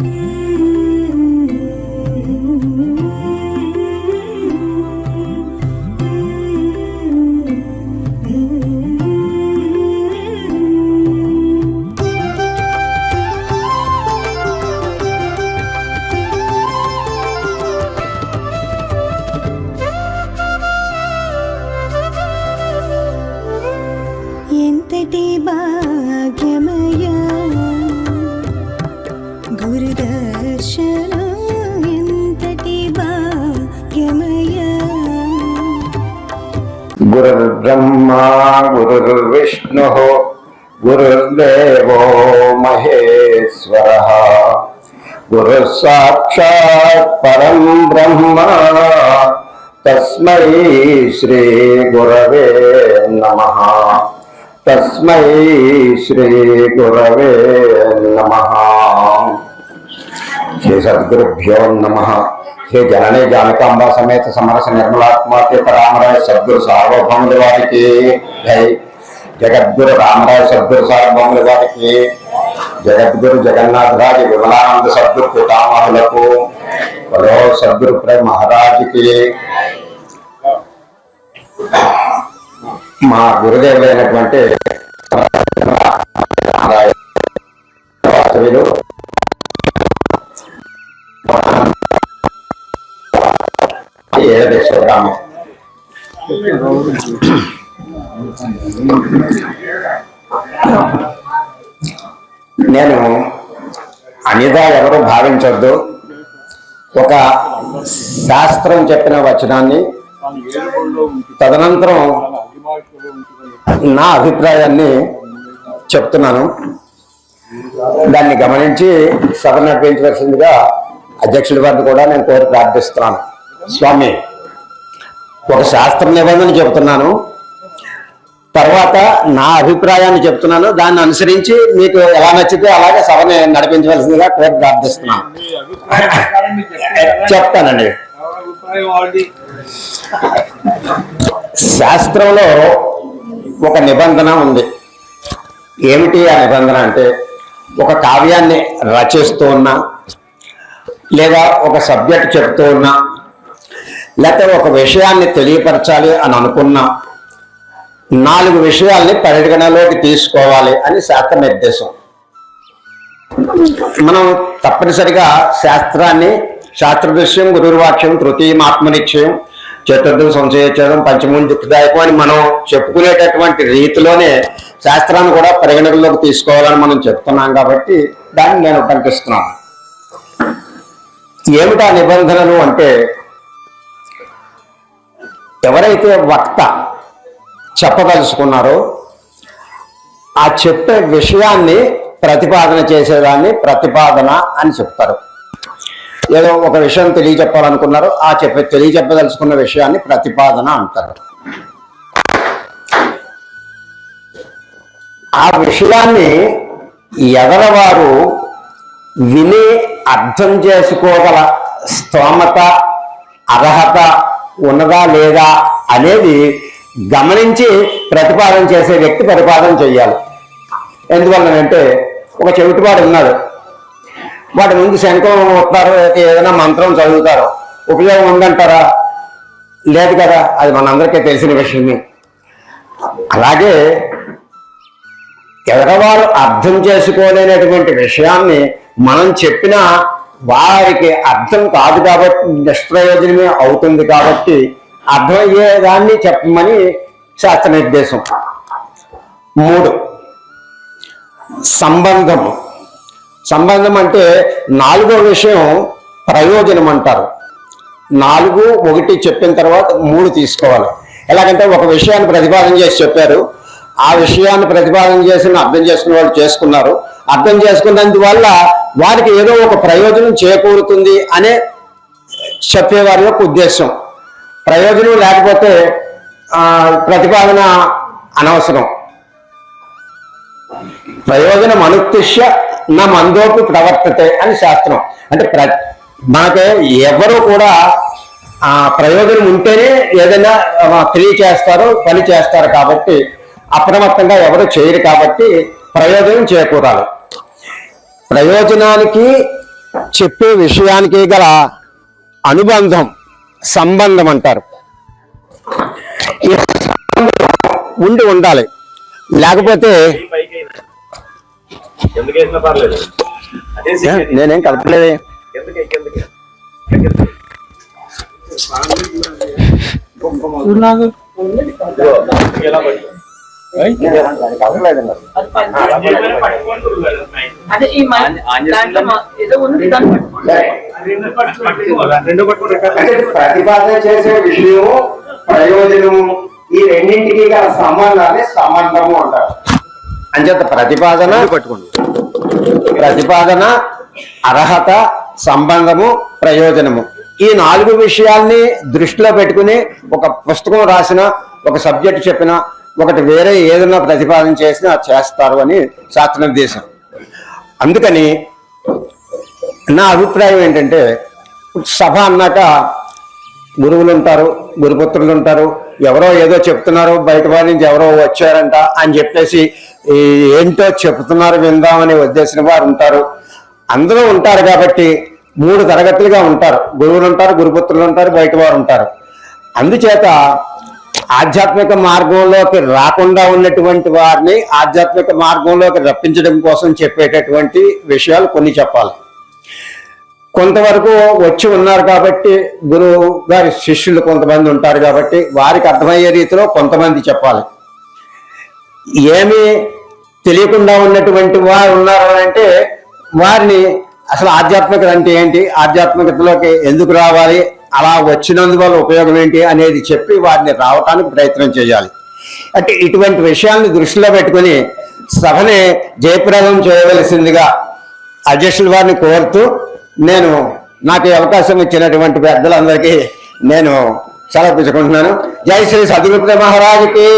Mm-hmm. గురుర్బ్రహ్మా గురుర్విష్ణు గురుర్దేవో మహేశ్వర గురు సాక్షాత్ పరం బ్రహ్మ తస్మై శ్రీ గురవే నమ తస్మై శ్రీ గురవే నమ శ్రీ హే జననే జానకాంబ సమేత సమరస నిర్మలాత్మాతీత రామరాయ సద్గురు సార్వభౌముల వారికి జై జగద్గురు రామరాయ సద్గురు సార్వభౌముల వారికి జగద్గురు జగన్నాథరాజు విమలానంద సద్గురు పితామహులకు హలో సద్గురు ప్రేమ మహారాజుకి మా గురుదేవులైనటువంటి ఏడేశ్వర రామ. నేను అనిదా ఎవరు భావించొద్దు. ఒక శాస్త్రం చెప్పిన వచనాన్ని తదనంతరం నా అభిప్రాయాన్ని చెప్తున్నాను. దాన్ని గమనించి సభ నడిపించవలసిందిగా అధ్యక్షుడి వారిని కూడా నేను కోరి ప్రార్థిస్తున్నాను. స్వామి ఒక శాస్త్ర నిబంధన చెబుతున్నాను. తర్వాత నా అభిప్రాయాన్ని చెప్తున్నాను దాన్ని అనుసరించి మీకు ఎలా నచ్చితే అలాగే సభని నడిపించవలసిందిగా కోరి ప్రార్థిస్తున్నాను. చెప్తానండి. శాస్త్రంలో ఒక నిబంధన ఉంది. ఏమిటి ఆ నిబంధన అంటే ఒక కావ్యాన్ని రచిస్తూ ఉన్నా లేదా ఒక సబ్జెక్ట్ చెప్తూ ఉన్నా లేకపోతే ఒక విషయాన్ని తెలియపరచాలి అని అనుకున్నా. నాలుగు విషయాల్ని పరిగణలోకి తీసుకోవాలి అని శాస్త్ర నిర్దేశం. మనం తప్పనిసరిగా శాస్త్రాన్ని శాస్త్ర విషయం గురుర్వాక్యం తృతీయం ఆత్మనిశ్చయం చతుర్థం సంశయచ్ఛేదం పంచమూలు దుఃఖదాయకం అని మనం చెప్పుకునేటటువంటి రీతిలోనే శాస్త్రాన్ని కూడా పరిగణనలోకి తీసుకోవాలని మనం చెప్తున్నాం కాబట్టి దాన్ని నేను కనిపిస్తున్నాను ఏమిటా నిబంధనలు అంటే ఎవరైతే వక్త చెప్పదలుచుకున్నారో ఆ చెప్పే విషయాన్ని ప్రతిపాదన చేసేదాన్ని ప్రతిపాదన అని చెప్తారు. ఏదో ఒక విషయం తెలియచెప్పాలనుకున్నారు ఆ చెప్పే తెలియచెప్పదలుచుకున్న విషయాన్ని ప్రతిపాదన అంటారు. ఆ విషయాన్ని ఎదరవారు విని అర్థం చేసుకోగల స్తోమత అర్హత ఉన్నదా లేదా అనేది గమనించి ప్రతిపాదన చేసే వ్యక్తి ప్రతిపాదన చేయాలి ఎందువల్లనంటే ఒక చెవిటివాడు ఉన్నాడు. వాటి ముందు శంఖం వస్తారు ఏదైనా మంత్రం చదువుతారు. ఉపయోగం ఉందంటారా? లేదు కదా అది మనందరికీ తెలిసిన విషయమే. అలాగే ఎదరవారు అర్థం చేసుకోలేనటువంటి విషయాన్ని మనం చెప్పిన వారికి అర్థం కాదు కాబట్టి నిష్ప్రయోజనమే అవుతుంది కాబట్టి అర్థమయ్యేదాన్ని చెప్పమని శాస్త్ర నిర్దేశం మూడు. సంబంధము సంబంధం అంటే నాలుగో విషయం ప్రయోజనం అంటారు. నాలుగు ఒకటి చెప్పిన తర్వాత మూడు తీసుకోవాలి. ఎలాగంటే ఒక విషయాన్ని ప్రతిపాదన చేసి చెప్పారు. ఆ విషయాన్ని ప్రతిపాదన చేసి అర్థం చేసుకున్న వాళ్ళు చేసుకున్నారు. అర్థం చేసుకున్నందువల్ల వారికి ఏదో ఒక ప్రయోజనం చేకూరుతుంది అనే చెప్పేవారి యొక్క ఉద్దేశం. ప్రయోజనం లేకపోతే ప్రతిపాదన అనవసరం. ప్రయోజనం అనుత్తిష్య నా మందోపి ప్రవర్తతే అని శాస్త్రం. అంటే ప్ర మనకి ఎవరు కూడా ఆ ప్రయోజనం ఉంటేనే ఏదైనా తెలియచేస్తారు పని చేస్తారు కాబట్టి అప్రమత్తంగా ఎవరు చేయరు కాబట్టి ప్రయోజనం చేకూరాలి. ప్రయోజనానికి చెప్పే విషయానికి గల అనుబంధం సంబంధం అంటారు. ఈ సంబంధం ఉండి ఉండాలి. లేకపోతే నేనేం కలపలేదే ప్రతిపాదన చేసే విషయము ప్రయోజనము ఈ రెండింటికి గల సంబంధాన్ని సంబంధము అంటారు. అంచేత ప్రతిపాదన పట్టుకోండి. ప్రతిపాదన అర్హత సంబంధము ప్రయోజనము. ఈ నాలుగు విషయాల్ని దృష్టిలో పెట్టుకుని ఒక పుస్తకం రాసిన ఒక సబ్జెక్ట్ చెప్పిన ఒకటి వేరే ఏదైనా ప్రతిపాదన చేసినా చేస్తారు అని శాస్త్రనిర్దేశం. అందుకని నా అభిప్రాయం ఏంటంటే సభ అన్నాక గురువులు ఉంటారు గురుపుత్రులు ఉంటారు ఎవరో ఏదో చెప్తున్నారు బయట వారి నుంచి ఎవరో వచ్చారంట అని చెప్పేసి ఏంటో చెప్తున్నారు విందామని ఉద్దేశించిన వారు ఉంటారు. అందరూ ఉంటారు కాబట్టి మూడు తరగతులుగా ఉంటారు. గురువులు ఉంటారు గురుపుత్రులు ఉంటారు బయట వారు ఉంటారు. అందుచేత ఆధ్యాత్మిక మార్గంలోకి రాకుండా ఉన్నటువంటి వారిని ఆధ్యాత్మిక మార్గంలోకి రప్పించడం కోసం చెప్పేటటువంటి విషయాలు కొన్ని చెప్పాలి. కొంతవరకు వచ్చి ఉన్నారు కాబట్టి గురువు గారి శిష్యులు కొంతమంది ఉంటారు కాబట్టి వారికి అర్థమయ్యే రీతిలో కొంతమంది చెప్పాలి. ఏమీ తెలియకుండా ఉన్నటువంటి వారు ఉన్నారు అంటే వారిని అసలు ఆధ్యాత్మికత అంటే ఏంటి? ఆధ్యాత్మికతలోకి ఎందుకు రావాలి? అలా వచ్చినందువల్ల ఉపయోగం ఏంటి అనేది చెప్పి వారిని రావటానికి ప్రయత్నం చేయాలి. అంటే ఇటువంటి విషయాలను దృష్టిలో పెట్టుకుని సభని జయప్రదం చేయవలసిందిగా అధ్యక్షుల వారిని కోరుతూ నేను నాకు అవకాశం ఇచ్చినటువంటి పెద్దలందరికీ నేను సమర్పించుకుంటున్నాను జై శ్రీ సద్గుప్త మహారాజుకి.